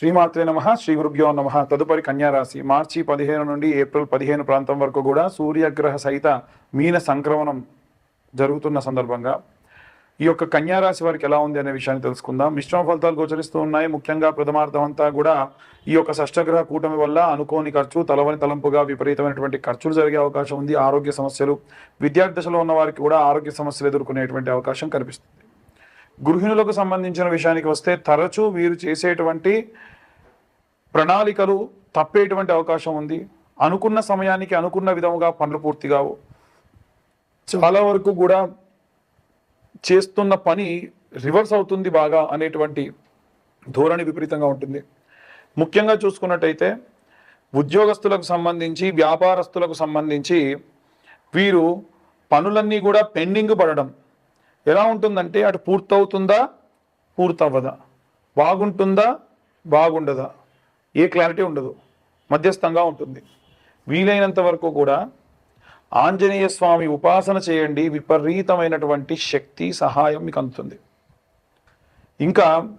శ్రీమాత్రే నమ శ్రీ గురుభ్యో నమ. తదుపరి కన్యారాశి మార్చి పదిహేను నుండి ఏప్రిల్ పదిహేను ప్రాంతం వరకు కూడా సూర్యగ్రహ సహిత మీన సంక్రమణం జరుగుతున్న సందర్భంగా. ఈ యొక్క కన్యారాశి వారికి ఎలా ఉంది అనే విషయాన్ని తెలుసుకుందాం. మిశ్రమ ఫలితాలు గోచరిస్తూ ఉన్నాయి. ముఖ్యంగా ప్రథమార్థం అంతా కూడా ఈ యొక్క షష్టగ్రహ కూటమి వల్ల అనుకోని ఖర్చు తలవని తలంపుగా విపరీతమైనటువంటి ఖర్చులు జరిగే అవకాశం ఉంది. ఆరోగ్య సమస్యలు విద్యార్థి దశలో ఉన్న వారికి కూడా ఆరోగ్య సమస్యలు ఎదుర్కొనేటువంటి అవకాశం కనిపిస్తుంది. గృహిణులకు సంబంధించిన విషయానికి వస్తే తరచూ వీరు చేసేటువంటి ప్రణాళికలు తప్పేటువంటి అవకాశం ఉంది. అనుకున్న సమయానికి అనుకున్న విధముగా పనులు పూర్తి కావు. చాలా వరకు కూడా చేస్తున్న పని రివర్స్ అవుతుంది బాగా అనేటువంటి ధోరణి విపరీతంగా ఉంటుంది. ముఖ్యంగా చూసుకున్నట్టయితే ఉద్యోగస్తులకు సంబంధించి వ్యాపారస్తులకు సంబంధించి వీరు పనులన్నీ కూడా పెండింగ్ పడడం. ఎలా ఉంటుందంటే అటు పూర్తవుతుందా పూర్తవ్వదా? బాగుంటుందా బాగుండదా? ఏ క్లారిటీ ఉండదు. మధ్యస్థంగా ఉంటుంది. వీలైనంత వరకు కూడా ఆంజనేయ స్వామి ఉపాసన చేయండి విపరీతమైనటువంటి శక్తి సహాయం మీకు అందుతుంది. ఇంకా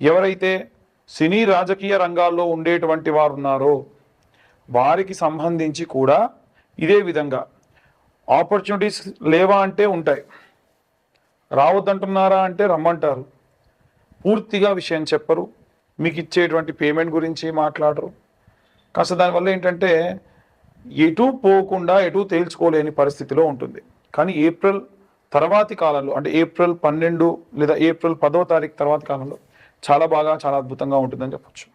ఎవరైతే సినీ రాజకీయ రంగాల్లో ఉండేటువంటి వారు ఉన్నారో వారికి సంబంధించి కూడా ఇదే విధంగా ఆపర్చునిటీస్ లేవా అంటే ఉంటాయి. రావద్దంటున్నారా అంటే రమ్మంటారు. పూర్తిగా విషయం చెప్పరు. మీకు ఇచ్చేటువంటి పేమెంట్ గురించి మాట్లాడరు. కాస్త దానివల్ల ఏంటంటే ఎటు పోకుండా ఎటు తేల్చుకోలేని పరిస్థితిలో ఉంటుంది. కానీ ఏప్రిల్ తర్వాతి కాలంలో అంటే ఏప్రిల్ పన్నెండు లేదా ఏప్రిల్ పదో తారీఖు తర్వాతి కాలంలో చాలా బాగా చాలా అద్భుతంగా ఉంటుందని చెప్పచ్చు.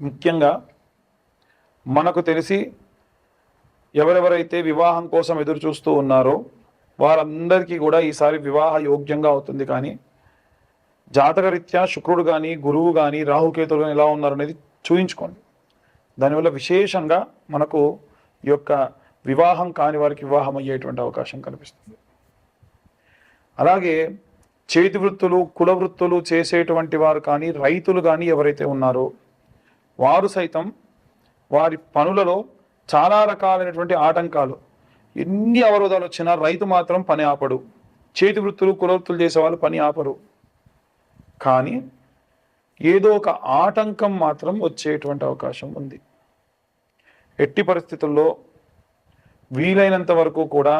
ముఖ్యంగా మనకు తెలిసి ఎవరెవరైతే వివాహం కోసం ఎదురు చూస్తూ ఉన్నారో వారందరికీ కూడా ఈసారి వివాహ యోగ్యంగా అవుతుంది. కానీ జాతకరీత్యా శుక్రుడు కానీ గురువు కానీ రాహుకేతులు కానీ ఎలా ఉన్నారు అనేది చూయించుకోండి. దానివల్ల విశేషంగా మనకు ఈ యొక్క వివాహం కాని వారికి వివాహం అయ్యేటువంటి అవకాశం కనిపిస్తుంది. అలాగే చేతి వృత్తులు కుల వృత్తులు చేసేటువంటి వారు కానీ రైతులు కానీ ఎవరైతే ఉన్నారో వారు సైతం వారి పనులలో చాలా రకాలైనటువంటి ఆటంకాలు. ఎన్ని అవరోధాలు వచ్చినా రైతు మాత్రం పని ఆపడు. చేతి వృత్తులు కుల వృత్తులు చేసేవాళ్ళు పని ఆపరు. కానీ ఏదో ఒక ఆటంకం మాత్రం వచ్చేటువంటి అవకాశం ఉంది. ఎట్టి పరిస్థితుల్లో వీలైనంత వరకు కూడా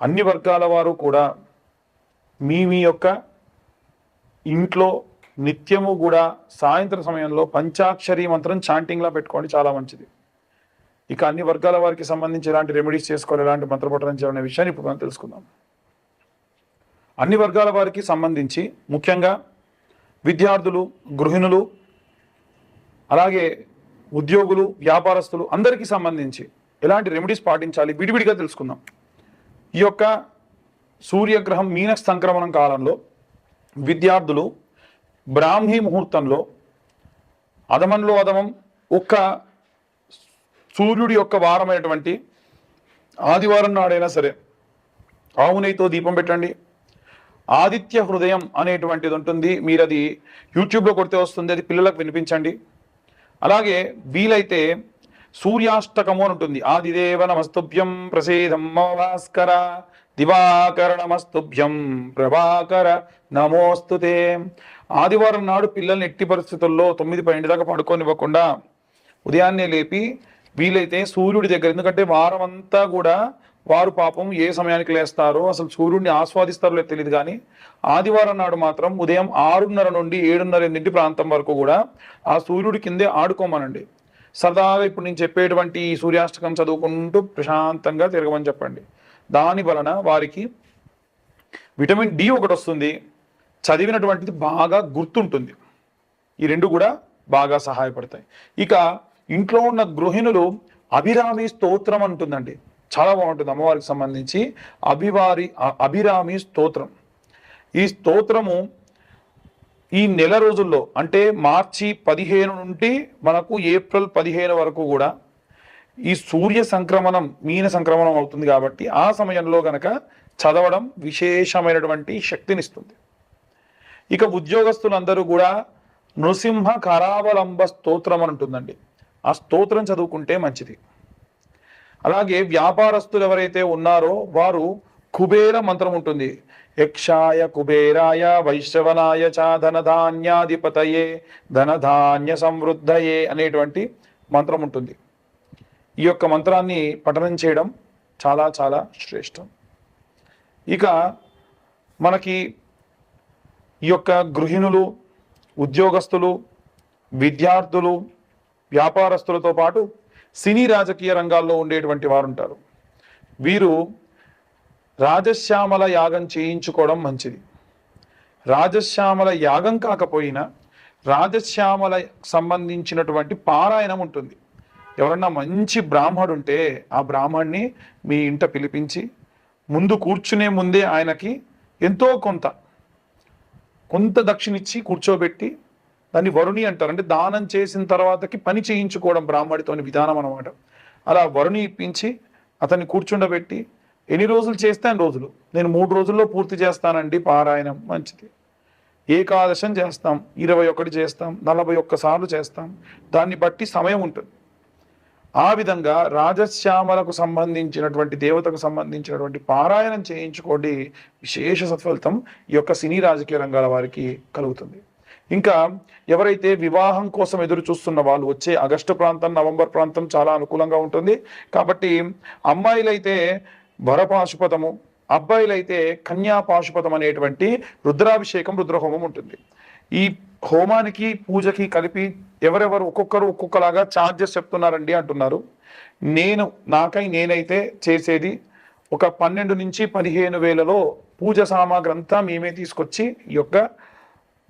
అన్ని వర్గాల వారు కూడా మీ మీ యొక్క ఇంట్లో నిత్యము కూడా సాయంత్రం సమయంలో పంచాక్షరి మంత్రం చాంటింగ్లా పెట్టుకోండి చాలా మంచిది. ఇక అన్ని వర్గాల వారికి సంబంధించి ఎలాంటి రెమెడీస్ చేసుకోవాలి ఎలాంటి మంత్రపఠనం చేయాలనే విషయాన్ని ఇప్పుడు మనం తెలుసుకుందాం. అన్ని వర్గాల వారికి సంబంధించి ముఖ్యంగా విద్యార్థులు గృహిణులు అలాగే ఉద్యోగులు వ్యాపారస్తులు అందరికీ సంబంధించి ఎలాంటి రెమెడీస్ పాటించాలి విడివిడిగా తెలుసుకుందాం. ఈ యొక్క సూర్యగ్రహం మీన సంక్రమణం కాలంలో విద్యార్థులు బ్రాహ్మీ ముహూర్తంలో అధమంలో అధమం ఒక్క సూర్యుడి యొక్క వారమైనటువంటి ఆదివారం నాడైనా సరే ఆవు నెయ్యితో దీపం పెట్టండి. ఆదిత్య హృదయం అనేటువంటిది ఉంటుంది. మీరు అది యూట్యూబ్లో కొడితే వస్తుంది. అది పిల్లలకు వినిపించండి. అలాగే వీలైతే సూర్యాష్టకము అని ఉంటుంది. ఆదిదేవ నమస్తుభ్యం ప్రసేదం భాస్కర దివాకర నమస్తుభ్యం ప్రభాకర నమోస్తుతే ఆదివారం నాడు పిల్లల్ని ఎట్టి పరిస్థితుల్లో తొమ్మిది పన్నెండు దాకా పడుకోనివ్వకుండా ఉదయాన్నే లేపి వీలైతే సూర్యుడి దగ్గర. ఎందుకంటే వారం అంతా కూడా వారు పాపం ఏ సమయానికి లేస్తారో అసలు సూర్యుడిని ఆస్వాదిస్తారో తెలియదు కానీ ఆదివారం నాడు మాత్రం ఉదయం ఆరున్నర నుండి ఏడున్నర ఎనిమిది ప్రాంతం వరకు కూడా ఆ సూర్యుడి కిందే ఆడుకోమనండి. సరదాగా ఇప్పుడు నేను చెప్పేటువంటి సూర్యాష్టకం చదువుకుంటూ ప్రశాంతంగా తిరగమని చెప్పండి. దాని వలన వారికి విటమిన్ డి ఒకటి వస్తుంది. చదివినటువంటిది బాగా గుర్తుంటుంది. ఈ రెండు కూడా బాగా సహాయపడతాయి. ఇక ఇంట్లో ఉన్న గృహిణులు అభిరామి స్తోత్రం అంటుందండి. చాలా బాగుంటుంది అమ్మవారికి సంబంధించి. అభివారి అభిరామి స్తోత్రం. ఈ స్తోత్రము ఈ నెల రోజుల్లో అంటే మార్చి పదిహేను నుండి మనకు ఏప్రిల్ పదిహేను వరకు కూడా ఈ సూర్య సంక్రమణం మీన సంక్రమణం అవుతుంది కాబట్టి ఆ సమయంలో గనక చదవడం విశేషమైనటువంటి శక్తినిస్తుంది. ఇక ఉద్యోగస్తులందరూ కూడా నృసింహ కరావలంబ స్తోత్రం అని ఉంటుందండి. ఆ స్తోత్రం చదువుకుంటే మంచిది. అలాగే వ్యాపారస్తులు ఎవరైతే ఉన్నారో వారు కుబేర మంత్రం ఉంటుంది. యక్షాయ కుబేరాయ వైశ్రవనాయ చ ధనధాన్యాధిపతయే ధనధాన్య సమృద్ధయే అనేటువంటి మంత్రం ఉంటుంది. ఈ యొక్క మంత్రాన్ని పఠనం చేయడం చాలా చాలా శ్రేష్టం. ఇక మనకి ఈ యొక్క గృహిణులు ఉద్యోగస్తులు విద్యార్థులు వ్యాపారస్తులతో పాటు సినీ రాజకీయ రంగాల్లో ఉండేటువంటి వారు ఉంటారు వీరు రాజశ్యామల యాగం చేయించుకోవడం మంచిది. రాజశ్యామల యాగం కాకపోయినా రాజశ్యామల సంబంధించినటువంటి పారాయణం ఉంటుంది. ఎవరన్నా మంచి బ్రాహ్మడు ఉంటే ఆ బ్రాహ్మణ్ణి మీ ఇంట పిలిపించి ముందు కూర్చునే ముందే ఆయనకి ఎంతో కొంత కొంత దక్షిణిచ్చి కూర్చోబెట్టి దాన్ని వరుణి అంటారు. అంటే దానం చేసిన తర్వాతకి పని చేయించుకోవడం బ్రాహ్మడితోని విధానం అనమాట అలా వరుణి ఇప్పించి అతన్ని కూర్చుండబెట్టి ఎన్ని రోజులు చేస్తే రోజులు. నేను మూడు రోజుల్లో పూర్తి చేస్తానండి పారాయణం మంచిది. ఏకాదశం చేస్తాం ఇరవై ఒకటి చేస్తాం నలభై ఒక్కసార్లు చేస్తాం. దాన్ని బట్టి సమయం ఉంటుంది. ఆ విధంగా రాజశ్యామలకు సంబంధించినటువంటి దేవతకు సంబంధించినటువంటి పారాయణం చేయించుకోండి. విశేష సత్ఫలితం ఈ యొక్క సినీ రాజకీయ రంగాల వారికి కలుగుతుంది. ఇంకా ఎవరైతే వివాహం కోసం ఎదురు చూస్తున్న వాళ్ళు వచ్చే ఆగస్టు ప్రాంతం నవంబర్ ప్రాంతం చాలా అనుకూలంగా ఉంటుంది. కాబట్టి అమ్మాయిలైతే వరపాశుపతము అబ్బాయిలైతే కన్యా పాశుపతం అనేటువంటి రుద్రాభిషేకం రుద్రహోమం ఉంటుంది. ఈ హోమానికి పూజకి కలిపి ఎవరెవరు ఒక్కొక్కరు ఒక్కొక్కలాగా ఛార్జెస్ చెప్తున్నారండి అంటున్నారు. నేను నాకై నేనైతే చేసేది ఒక పన్నెండు నుంచి పదిహేను వేలలో పూజ సామాగ్రి అంతా మేమే తీసుకొచ్చి ఈ యొక్క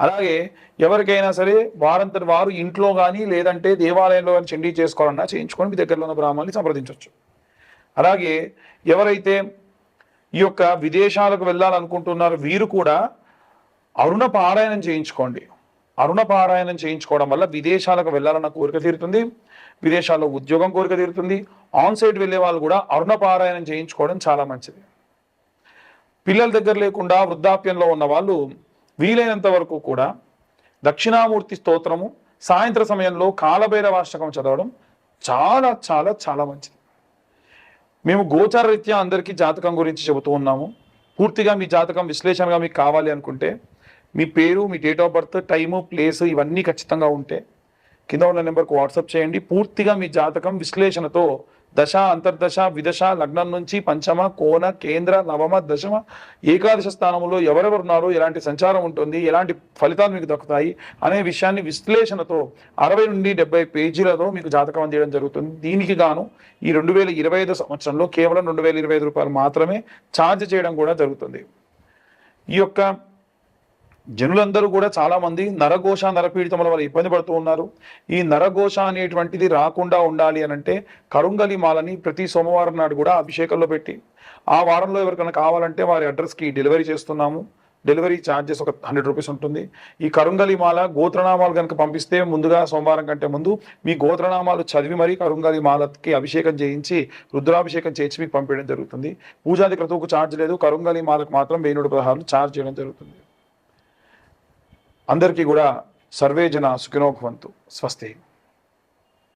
అలాగే ఎవరికైనా సరే వారంతటి వారు ఇంట్లో కానీ లేదంటే దేవాలయంలో కానీ చండీ చేసుకోవాలన్నా చేయించుకొని మీ దగ్గరలో ఉన్న బ్రాహ్మణ్ని సంప్రదించవచ్చు అలాగే ఎవరైతే ఈ యొక్క విదేశాలకు వెళ్ళాలనుకుంటున్నారో వీరు కూడా అరుణ పారాయణం చేయించుకోండి. అరుణ పారాయణం చేయించుకోవడం వల్ల విదేశాలకు వెళ్ళాలన్న కోరిక తీరుతుంది. విదేశాల్లో ఉద్యోగం కోరిక తీరుతుంది. ఆన్ సైట్ వెళ్ళే వాళ్ళు కూడా అరుణ పారాయణం చేయించుకోవడం చాలా మంచిది. పిల్లల దగ్గర లేకుండా వృద్ధాప్యంలో ఉన్న వాళ్ళు వీలైనంత వరకు కూడా దక్షిణామూర్తి స్తోత్రము సాయంత్ర సమయంలో కాలభైరవాష్టకం చదవడం చాలా చాలా చాలా మంచిది. మేము గోచార రీత్యా అందరికీ జాతకం గురించి చెబుతూ ఉన్నాము. పూర్తిగా మీ జాతకం విశ్లేషణగా మీకు కావాలి అనుకుంటే మీ పేరు మీ date of birth time place ఇవన్నీ ఖచ్చితంగా ఉంటే కింద ఉన్న నెంబర్కు వాట్సాప్ చేయండి. పూర్తిగా మీ జాతకం విశ్లేషణతో దశ అంతర్దశ విదశ లగ్నం నుంచి పంచమ కోన కేంద్ర నవమ దశమ ఏకాదశ స్థానంలో ఎవరెవరు ఉన్నారో ఎలాంటి సంచారం ఉంటుంది ఎలాంటి ఫలితాలు మీకు దక్కుతాయి అనే విషయాన్ని విశ్లేషణతో అరవై నుండి డెబ్బై పేజీలతో మీకు జాతకం అందించడం జరుగుతుంది. దీనికి గాను ఈ రెండు వేల ఇరవై ఐదు సంవత్సరంలో కేవలం రెండు వేల ఇరవై ఐదు రూపాయలు మాత్రమే ఛార్జ్ చేయడం కూడా జరుగుతుంది. ఈ యొక్క జనులందరూ కూడా చాలామంది నరఘోష నరపీడితముల వల్ల ఇబ్బంది పడుతూ ఉన్నారు. ఈ నరఘోష అనేటువంటిది రాకుండా ఉండాలి అని అంటే కరుంగలి మాలని ప్రతి సోమవారం నాడు కూడా అభిషేకంలో పెట్టి ఆ వారంలో ఎవరికైనా కావాలంటే వారి అడ్రస్కి డెలివరీ చేస్తున్నాము. డెలివరీ ఛార్జెస్ ఒక హండ్రెడ్ రూపీస్ ఉంటుంది. ఈ కరుంగలి మాల గోత్రనామాలు కనుక పంపిస్తే ముందుగా సోమవారం కంటే ముందు మీ గోత్రనామాలు చదివి మరీ కరుంగలి మాలకి అభిషేకం చేయించి రుద్రాభిషేకం చేయించి మీకు పంపించడం జరుగుతుంది. పూజాది క్రతువుకు ఛార్జ్ లేదు. కరుంగలి మాలకు మాత్రం వెయ్యి నూట పదహారులు ఛార్జ్ చేయడం జరుగుతుంది. అందరికీ కూడా సర్వే జన సుఖినోభవంతు స్వస్తి.